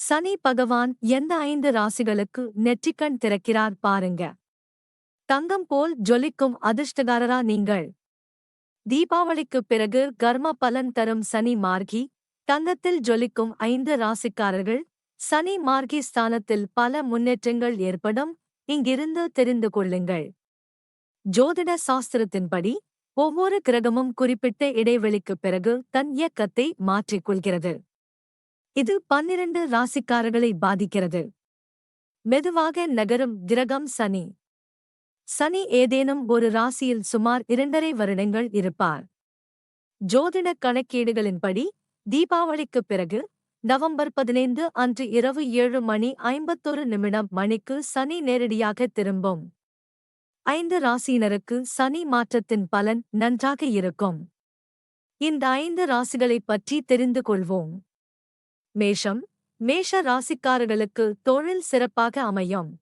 சனி பகவான் எந்த ஐந்து ராசிகளுக்கு நெற்றிக்கண் திறக்கிறார் பாருங்க. தங்கம் போல் ஜொலிக்கும் அதிர்ஷ்டகாரரா நீங்கள். தீபாவளிக்குப் பிறகு கர்ம பலன் தரும் சனி மார்கி தங்கத்தில் ஜொலிக்கும் ஐந்து ராசிக்காரர்கள் சனி மார்கி ஸ்தானத்தில் பல முன்னேற்றங்கள் ஏற்படும் இங்கிருந்து தெரிந்து கொள்ளுங்கள். ஜோதிட சாஸ்திரத்தின்படி ஒவ்வொரு கிரகமும் குறிப்பிட்ட இடைவெளிக்குப் பிறகு தன் இயக்கத்தை மாற்றிக்கொள்கிறது இது பன்னிரண்டு ராசிக்காரர்களை பாதிக்கிறது. மெதுவாக நகரும் கிரகம் சனி. சனி ஏதேனும் ஒரு ராசியில் சுமார் இரண்டரை வருடங்கள் இருப்பார். ஜோதிட கணக்கீடுகளின்படி தீபாவளிக்குப் பிறகு நவம்பர் பதினைந்து அன்று இரவு ஏழு மணி ஐம்பத்தொரு நிமிடம் மணிக்கு சனி நேரடியாக திரும்பும். ஐந்து ராசியினருக்கு சனி மாற்றத்தின் பலன் நன்றாக இருக்கும். இந்த ஐந்து ராசிகளைப் பற்றி தெரிந்து கொள்வோம். மேஷம் மேஷ ராசிக்காரர்களுக்கு தொழில் சிறப்பாக அமையும்.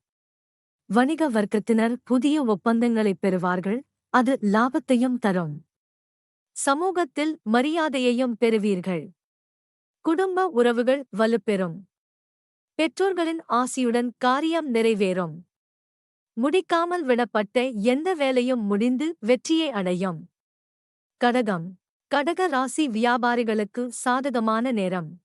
வணிக வர்க்கத்தினர் புதிய ஒப்பந்தங்களைப் பெறுவார்கள் அது லாபத்தையும் தரும். சமூகத்தில் மரியாதையையும் பெறுவீர்கள். குடும்ப உறவுகள் வலுப்பெறும். பெற்றோர்களின் ஆசியுடன் காரியம் நிறைவேறும். முடிக்காமல் விடப்பட்ட எந்த வேலையும் முடிந்து வெற்றியை அடையும். கடகம் கடக ராசி வியாபாரிகளுக்கு சாதகமான நேரம்.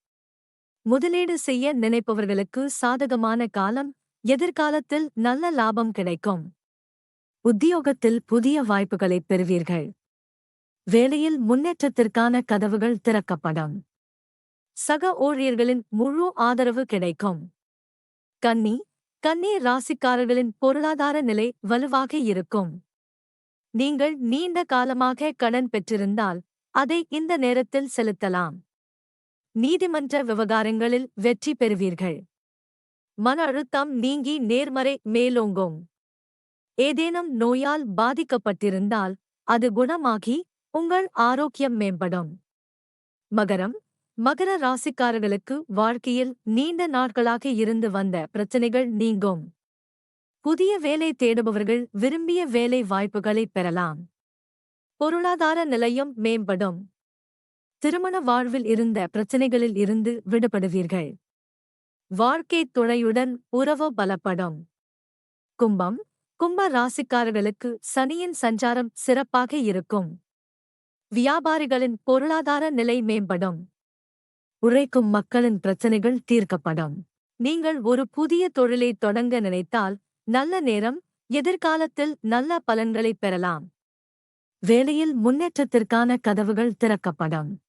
முதலீடு செய்ய நினைப்பவர்களுக்கு சாதகமான காலம் எதிர்காலத்தில் நல்ல லாபம் கிடைக்கும். உத்தியோகத்தில் புதிய வாய்ப்புகளைப் பெறுவீர்கள். வேலையில் முன்னேற்றத்திற்கான கதவுகள் திறக்கப்படும். சக ஊழியர்களின் முழு ஆதரவு கிடைக்கும். கன்னி கன்னி ராசிக்காரர்களின் பொருளாதார நிலை வலுவாக இருக்கும். நீங்கள் நீண்ட காலமாக கடன் பெற்றிருந்தால் அதை இந்த நேரத்தில் செலுத்தலாம். நீதிமன்ற விவகாரங்களில் வெற்றி பெறுவீர்கள். மன அழுத்தம் நீங்கி நேர்மறை மேலோங்கும். ஏதேனும் நோயால் பாதிக்கப்பட்டிருந்தால் அது குணமாகி உங்கள் ஆரோக்கியம் மேம்படும். மகரம் மகர ராசிக்காரர்களுக்கு வாழ்க்கையில் நீண்ட நாட்களாக இருந்து வந்த பிரச்சனைகள் நீங்கும். புதிய வேலை தேடுபவர்கள் விரும்பிய வேலை வாய்ப்புகளை பெறலாம். பொருளாதார நிலையம் மேம்படும். திருமண வாழ்வில் இருந்த பிரச்சனைகளில் இருந்து விடுபடுவீர்கள். வாழ்க்கை துணையுடன் உறவு பலப்படும். கும்பம் கும்ப ராசிக்காரர்களுக்கு சனியின் சஞ்சாரம் சிறப்பாக இருக்கும். வியாபாரிகளின் பொருளாதார நிலை மேம்படும். உழைக்கும் மக்களின் பிரச்சனைகள் தீர்க்கப்படும். நீங்கள் ஒரு புதிய தொழிலை தொடங்க நினைத்தால் நல்ல நேரம் எதிர்காலத்தில் நல்ல பலன்களைப் பெறலாம். வேலையில் முன்னேற்றத்திற்கான கதவுகள் திறக்கப்படும்.